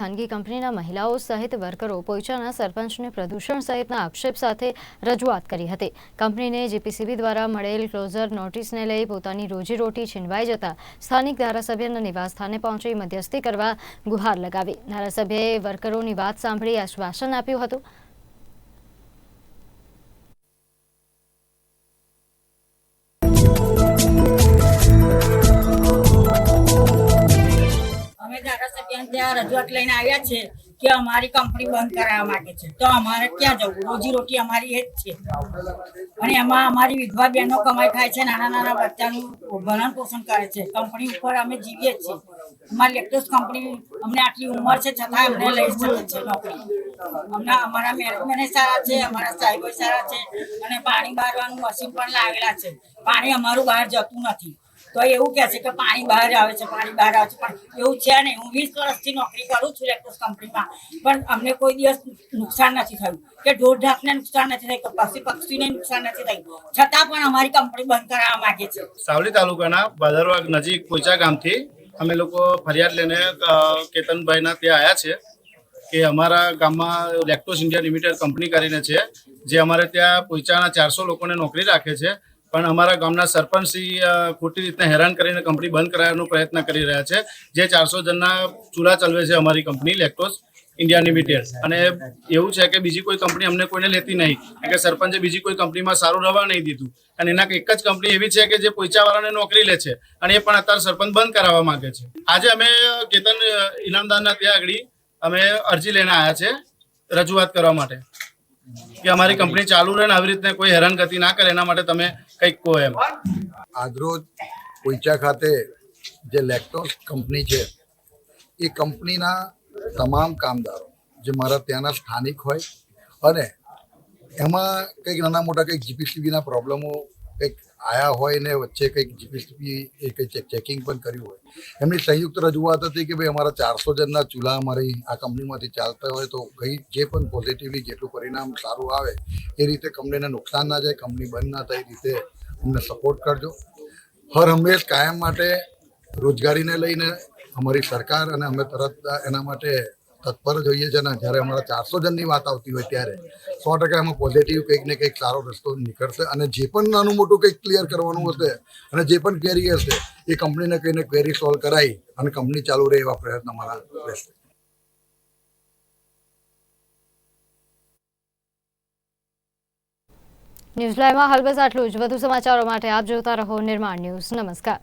ખાનગી કંપનીના મહિલાઓ સહિત વર્કરો પોઈચાના સરપંચને પ્રદૂષણ સહિતના આક્ષેપ સાથે રજૂઆત કરી હતી. કંપનીને જીપીસીબી દ્વારા મળેલ ક્લોઝર નોટિસને લઈ પોતાની રોજીરોટી છીનવાઈ જતા સ્થાનિક ધારાસભ્યના નિવાસસ્થાને પહોંચી મધ્યસ્થી કરવા ગુહાર લગાવી. ધારાસભ્યએ વર્કરોની વાત સાંભળી આશ્વાસન આપ્યું હતું. અમે રજૂઆત લઈને આવ્યા છે કે અમારી કંપની બંધ કરાવવા માંગે છે. તો અમારે ક્યાં જવું? રોજી રોટી અમારી એ જ છે. અને એમાં અમારી વિધવા બહેનો કમાઈ ખાય છે, નાના નાના બચ્ચાનું ભરણ પોષણ કરે છે. કંપની ઉપર અમે જીવીએ છીએ. અમારી લેટેસ્ટ કંપની અમને આટલી ઉંમર છે, છતાં અમને લઈ શકે છે નોકરી. અમને અમારા મેનેજમેન્ટ સારા છે, અમારા સાહેબો સારા છે અને પાણી બારવાનું મશીન પણ લાવેલા છે. પાણી અમારું બહાર જતું નથી. તો એવું કહે છે કે પાણી બહાર આવે છે, પાણી બહાર આવે છે. પણ એવું છે નહીં. હું વીસ વર્ષથી નોકરી કરું છું ઇલેક્ટ્રોસ કંપનીમાં પણ અમને કોઈ દિવસ નુકસાન નથી થયું. કે ઢોર ઢાકને નુકસાન નથી થયું, કે પક્ષી પક્ષીને નુકસાન નથી થયું. છતાં પણ અમારી કંપની બંધ કરાવવા માંગે છે. સાવલી તાલુકાના બાદરવાગ નજીક પોઈચા ગામથી અમે લોકો ફરિયાદ લઈને કેતનભાઈના ત્યાં આવ્યા છે કે અમારા ગામમાં લેક્ટોસ ઇન્ડિયા લિમિટેડ કંપની કરીને છે, જે અમારે ત્યાં પોઈચાના ચારસો લોકોને નોકરી રાખે છે. પણ અમારા ગામના સરપંચશ્રી ખોટી રીતના હેરાન કરીને કંપની બંધ કરાવવાનો પ્રયત્ન કરી રહ્યા છે. જે ચારસો જણના ચૂલા ચલવે છે અમારી કંપની લેક્ટોસ ઇન્ડિયા લિમિટેડ અને એવું છે કે બીજી કોઈ કંપની અમને કોઈને લેતી નહીં. કે સરપંચે બીજી કોઈ કંપનીમાં સારું રવા નહીં દીધું. અને એના એક જ કંપની એવી છે કે જે પોઈચાવાળાને નોકરી લે છે અને એ પણ અત્યારે સરપંચ બંધ કરાવવા માંગે છે. આજે અમે કેતન ઇનામદારના ત્યાં આગળ અમે અરજી લઈને આવ્યા છે રજૂઆત કરવા માટે. કે અમારી કંપની ચાલુ રહે ને આવી રીતના કોઈ હેરાનગતિ ના કરે, એના માટે તમે કંઈક કહો એમ. આજરોજ પોઈચા ખાતે જે લેક્ટોસ કંપની છે, એ કંપનીના તમામ કામદારો જે મારા ત્યાંના સ્થાનિક હોય અને એમાં કંઈક નાના મોટા કંઈક જીપીસીબીના પ્રોબ્લેમો, કંઈક આયા હોય ને વચ્ચે કંઈક જીપીસીપી એ કંઈક ચેકિંગ પણ કર્યું હોય. એમની સંયુક્ત રજૂઆત હતી કે ભાઈ અમારા ચારસો જણના ચૂલા અમારી આ કંપનીમાંથી ચાલતા હોય તો કંઈ જે પણ પોઝિટિવલી જેટલું પરિણામ સારું આવે એ રીતે કંપનીને નુકસાન ના જાય, કંપની બંધ ના થાય એ રીતે અમને સપોર્ટ કરજો. હર હંમેશ કાયમ માટે રોજગારીને લઈને અમારી સરકાર અને અમે તરત એના માટે તત્પર જોઈએ છે ને, જ્યારે અમારા ચારસો જણની વાત આવતી હોય ત્યારે સો ટકા એમાં પોઝિટિવ કંઈક ને કંઈક સારો રસ્તો નીકળશે અને જે પણ નાનું મોટું કંઈક ક્લિયર કરવાનું હશે અને જે પણ ક્વેરી હશે, એ કંપનીને કહીને ક્વેરી સોલ્વ કરાવી અને કંપની ચાલુ રહે એવા પ્રયત્ન અમારા રહેશે. ન્યૂઝ લાઈવમાં હાલ બસ આટલું જ. વધુ સમાચારો માટે આપ જોતા રહો નિર્માણ ન્યૂઝ. નમસ્કાર.